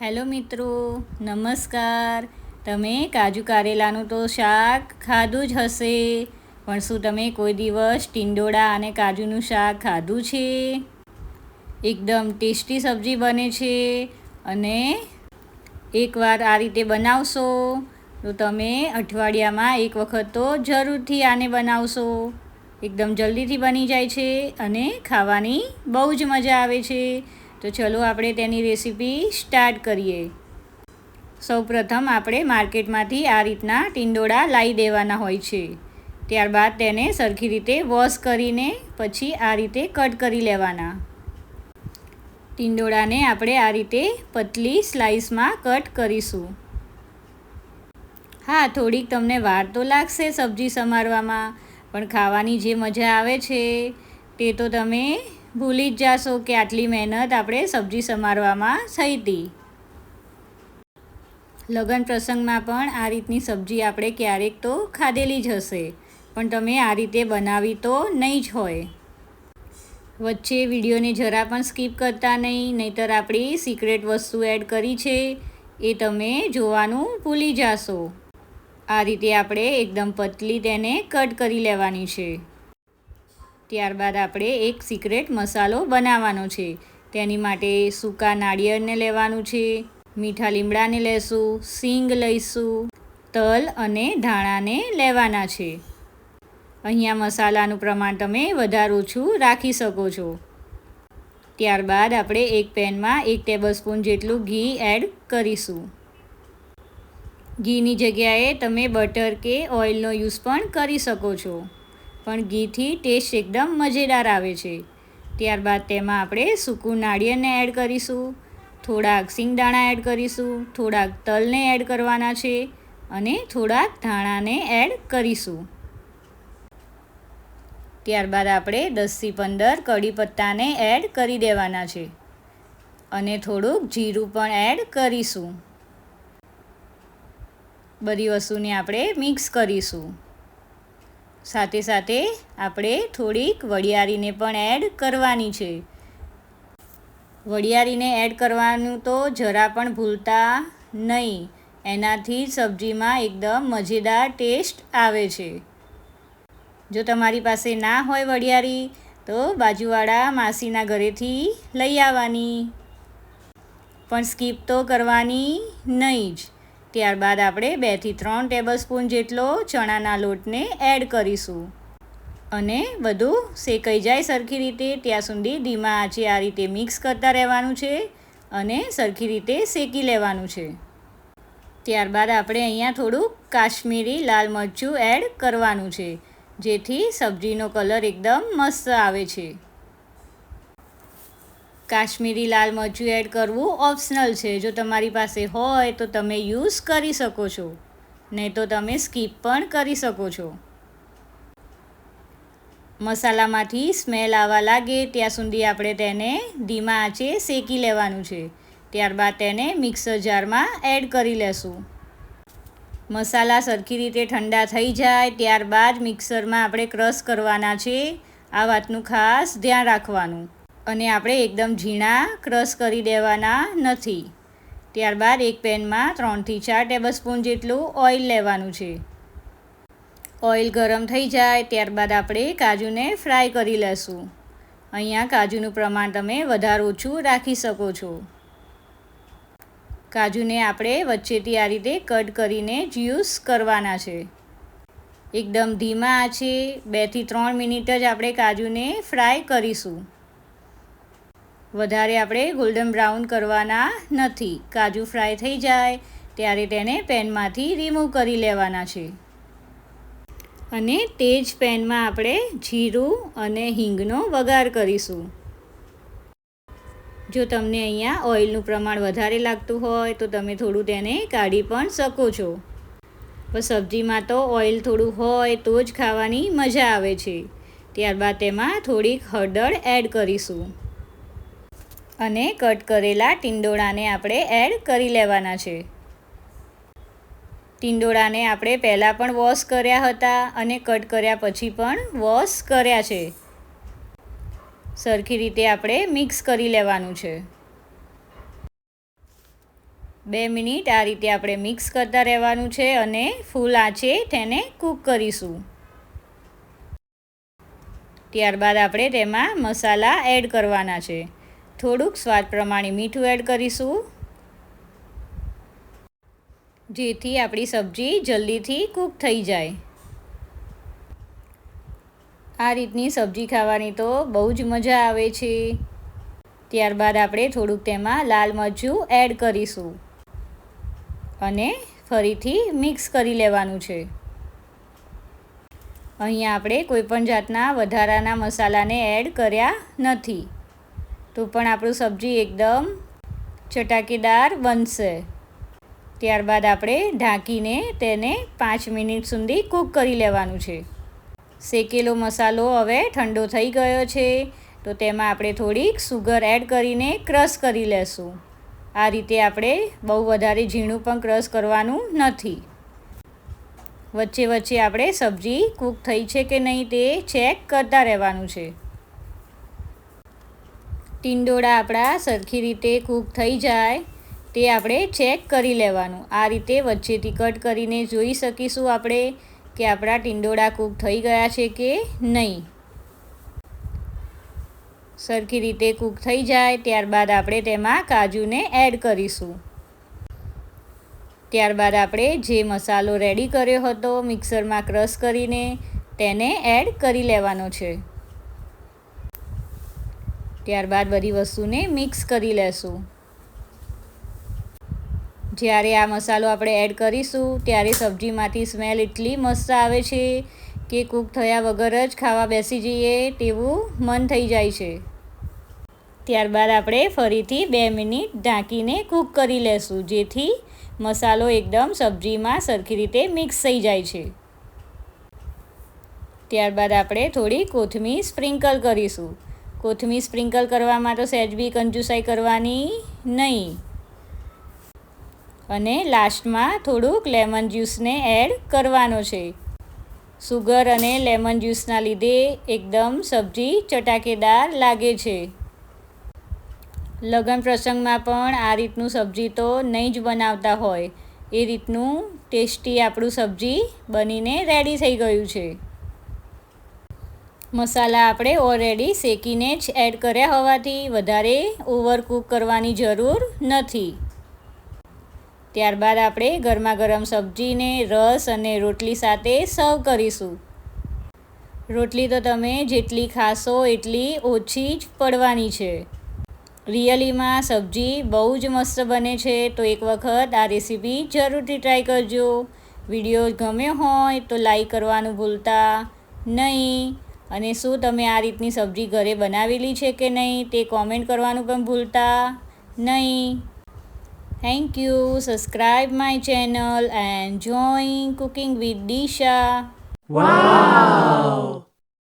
Hello મિત્રો, નમસ્કાર. તમે કાજુ કારેલાનું તો શાક ખાધું જ હશે, પણ શું તમે કોઈ દિવસ ટીંડોળા અને કાજુનું શાક ખાધું છે? એકદમ ટેસ્ટી સબ્જી બને છે અને એકવાર આ રીતે બનાવશો, તો તમે અઠવાડિયામાં એક વખત તો જરૂરથી આને બનાવશો. એકદમ જલ્દીથી બની જાય છે અને ખાવાની બહુ જ મજા આવે છે. તો ચલો આપણે તેની રેસીપી સ્ટાર્ટ કરીએ. સૌપ્રથમ આપણે માર્કેટમાંથી આ રીતના ટીંડોળા લાવી દેવાના હોય છે. ત્યારબાદ તેને સરખી રીતે વોશ કરીને પછી આ રીતે કટ કરી લેવાના. ટીંડોળાને આપણે આ રીતે પતલી સ્લાઇસમાં કટ કરીશું. હા, થોડીક તમને વાર તો લાગશે સબ્જી સમારવામાં, પણ ખાવાની જે મજા આવે છે, તે તો તમે ભૂલી જ જાશો કે આટલી મહેનત આપણે સબ્જી સમારવામાં થઈ હતી. લગ્ન પ્રસંગમાં પણ આ રીતની સબ્જી આપણે ક્યારેક તો ખાધેલી જ હશે, પણ તમે આ રીતે બનાવી તો નહીં જ હોય. વચ્ચે વિડીયોને જરા પણ સ્કીપ કરતા નહીં, નહીંતર આપણી સિક્રેટ વસ્તુ એડ કરી છે, એ તમે જોવાનું ભૂલી જાશો. આ રીતે આપણે એકદમ પતલી તેને કટ કરી લેવાની છે. ત્યારબાદ આપણે એક સિક્રેટ મસાલો બનાવવાનો છે. તેની માટે સૂકા નાળિયેરને લેવાનું છે, મીઠા લીમડાને લેશું, સિંગ લઈશું, તલ અને ધાણાને લેવાના છે. અહીંયા મસાલાનું પ્રમાણ તમે વધારે ઓછું રાખી શકો છો. ત્યારબાદ આપણે એક પેનમાં એક ટેબલસ્પૂન જેટલું ઘી એડ કરીશું. ઘીની જગ્યાએ તમે બટર કે ઓઇલનો યુઝ પણ કરી શકો છો. પણ ઘીથી ટેસ્ટ એકદમ મજેદાર આવે છે. ત્યારબાદ તેમાં આપણે સૂકું નાળિયેરને એડ કરીશું, થોડાક સિંગદાણા એડ કરીશું, થોડાક તલને એડ કરવાના છે અને થોડાક ધાણાને એડ કરીશું. ત્યારબાદ આપણે દસથી પંદર કઢી પત્તાને એડ કરી દેવાના છે અને થોડુંક જીરું પણ એડ કરીશું. બધી વસ્તુને આપણે મિક્સ કરીશું. સાથે સાથે આપણે થોડીક વડિયારીને પણ એડ કરવાની છે. વડિયારીને એડ કરવાનું તો જરા પણ ભૂલતા નહીં. એનાથી સબ્જીમાં એકદમ મજેદાર ટેસ્ટ આવે છે. જો તમારી પાસે ના હોય વડિયારી, તો બાજુવાળા માસીના ઘરેથી લઈ આવવાની. પણ સ્કીપ તો કરવાની નહીં જ. ત્યારબાદ આપણે બેથી ત્રણ ટેબલ સ્પૂન જેટલો ચણાના લોટને એડ કરીશું. અને બધું શેકાઈ જાય સરખી રીતે ત્યાં સુધી ધીમા આંચે આ રીતે મિક્સ કરતા રહેવાનું છે અને સરખી રીતે શેકી લેવાનું છે. ત્યારબાદ આપણે અહીંયા થોડું કાશ્મીરી લાલ મરચું એડ કરવાનું છે, જેથી સબ્જીનો કલર એકદમ મસ્ત આવે છે. કાશ્મીરી લાલ મરચું એડ કરવું ઓપ્શનલ છે. જો તમારી પાસે હોય તો તમે યુઝ કરી શકો છો. નહીં તો તમે સ્કીપ પણ કરી શકો છો. મસાલામાંથી સ્મેલ આવવા લાગે ત્યાં સુધી આપણે તેને ધીમા આંચે શેકી લેવાનું છે. ત્યારબાદ તેને મિક્સર જારમાં એડ કરી લેશું. મસાલા સરખી રીતે ઠંડા થઈ જાય ત્યારબાદ મિક્સરમાં આપણે ક્રશ કરવાના છે. આ વાતનું ખાસ ધ્યાન રાખવાનું. અને આપણે એકદમ ઝીણા ક્રશ કરી દેવાના નથી. ત્યારબાદ એક પેનમાં ત્રણથી ચાર ટેબલસ્પૂન જેટલું ઓઇલ લેવાનું છે. ઓઇલ ગરમ થઈ જાય ત્યારબાદ આપણે કાજુને ફ્રાય કરી લેશું. અહીંયા કાજુનું પ્રમાણ તમે વધારે ઓછું રાખી શકો છો. કાજુને આપણે વચ્ચેથી આ રીતે કટ કરીને જ્યુસ કરવાના છે. એકદમ ધીમા છે બેથી ત્રણ મિનિટ જ આપણે કાજુને ફ્રાય કરીશું. વધારે આપણે ગોલ્ડન બ્રાઉન કરવાના નથી. કાજુ ફ્રાય થઈ જાય, ત્યારે તેને પેનમાંથી રિમૂવ કરી લેવાના છે. અને તે જ પેનમાં આપણે જીરું અને હિંગનો વઘાર કરીશું. જો તમને અહીંયા ઓઇલનું પ્રમાણ વધારે લાગતું હોય, તો તમે થોડું તેને કાઢી પણ શકો છો. સબ્જીમાં તો ઓઇલ થોડું હોય, તો જ ખાવાની મજા આવે છે. ત્યારબાદ તેમાં થોડીક હળદર એડ કરીશું. અને કટ કરેલા ટીંડોળાને આપણે એડ કરી લેવાના છે. ટીંડોળાને આપણે પહેલાં પણ વોશ કર્યા હતા અને કટ કર્યા પછી પણ વોશ કર્યા છે. સરખી રીતે આપણે મિક્સ કરી લેવાનું છે. બે મિનિટ આ રીતે આપણે મિક્સ કરતા રહેવાનું છે અને ફૂલ આંચે તેને કૂક કરીશું. ત્યારબાદ આપણે તેમાં મસાલા એડ કરવાના છે. થોડુંક સ્વાદ પ્રમાણે મીઠું એડ કરીશું. જેથી આપણી સબ્જી જલ્દીથી કૂક થઈ જાય. આ રીતની સબ્જી ખાવાની તો બહુ જ મજા આવે છે. ત્યારબાદ આપણે થોડુંક તેમાં લાલ મરચું એડ કરીશું. અને ફરીથી મિક્સ કરી લેવાનું છે. અહીંયા આપણે કોઈપણ જાતના વધારાના મસાલાને એડ કર્યા નથી. તો પણ આપણું સબ્જી એકદમ ચટાકેદાર બનશે. ત્યારબાદ આપણે ઢાંકીને તેને પાંચ મિનિટ સુધી કૂક કરી લેવાનું છે. શેકેલો મસાલો હવે ઠંડો થઈ ગયો છે, તો તેમાં આપણે થોડીક સુગર એડ કરીને ક્રશ કરી લેશું. આ રીતે આપણે બહુ વધારે ઝીણું પણ ક્રશ કરવાનું નથી. વચ્ચે વચ્ચે આપણે સબ્જી કૂક થઈ છે કે નહીં તે ચેક કરતા રહેવાનું છે. ટીંડોળા આપણા સરખી રીતે કૂક થઈ જાય તે આપણે ચેક કરી લેવાનું. આ રીતે વચ્ચેથી કટ કરીને જોઈ શકીશું આપણે કે આપણા ટીંડોળા કૂક થઈ ગયા છે કે નહીં. સરખી રીતે કૂક થઈ જાય ત્યારબાદ આપણે તેમાં કાજુને એડ કરીશું. ત્યારબાદ આપણે જે મસાલો રેડી કર્યો હતો મિક્સરમાં ક્રશ કરીને તેને એડ કરી લેવાનો છે. ત્યારબાદ બધી વસ્તુને મિક્સ કરી લેશું. જ્યારે આ મસાલો આપણે એડ કરીશું, ત્યારે સબ્જીમાંથી સ્મેલ એટલી મસ્ત આવે છે કે કૂક થયા વગર જ ખાવા બેસી જઈએ તેવું મન થઈ જાય છે. ત્યારબાદ આપણે ફરીથી બે મિનિટ ઢાંકીને કૂક કરી લેશું, જેથી મસાલો એકદમ સબ્જીમાં સરખી રીતે મિક્સ થઈ જાય છે. ત્યારબાદ આપણે થોડી કોથમીર સ્પ્રિંકલ કરીશું. કોથમીર સ્પ્રિંકલ કરવામાં તો સહેજ બી કંજુસાઈ કરવાની નહીં. અને લાસ્ટમાં થોડુંક લેમન જ્યુસને એડ કરવાનો છે. સુગર અને લેમન જ્યુસના લીધે એકદમ સબ્જી ચટાકેદાર લાગે છે. લગ્ન પ્રસંગમાં પણ આ રીતનું સબ્જી તો નહીં જ બનાવતા હોય. એ રીતનું ટેસ્ટી આપણું સબ્જી બનીને રેડી થઈ ગયું છે. મસાલા આપણે ઓલરેડી શેકીને જ એડ કર્યા હોવાથી વધારે ઓવરકૂક કરવાની જરૂર નથી. ત્યારબાદ આપણે ગરમા ગરમ સબ્જીને રસ અને રોટલી સાથે સર્વ કરીશું. રોટલી તો તમે જેટલી ખાશો એટલી ઓછી જ પડવાની છે. રિયલીમાં સબ્જી બહુ જ મસ્ત બને છે, તો એક વખત આ રેસીપી જરૂરથી ટ્રાય કરજો. વીડિયો ગમ્યો હોય તો લાઈક કરવાનું ભૂલતા નહીં. અને શું તમે આ રીતની સબ્જી ઘરે બનાવેલી છે કે નહીં તે કોમેન્ટ કરવાનું પણ ભૂલતા નહીં. Thank you subscribe my channel and join cooking with Disha Wow!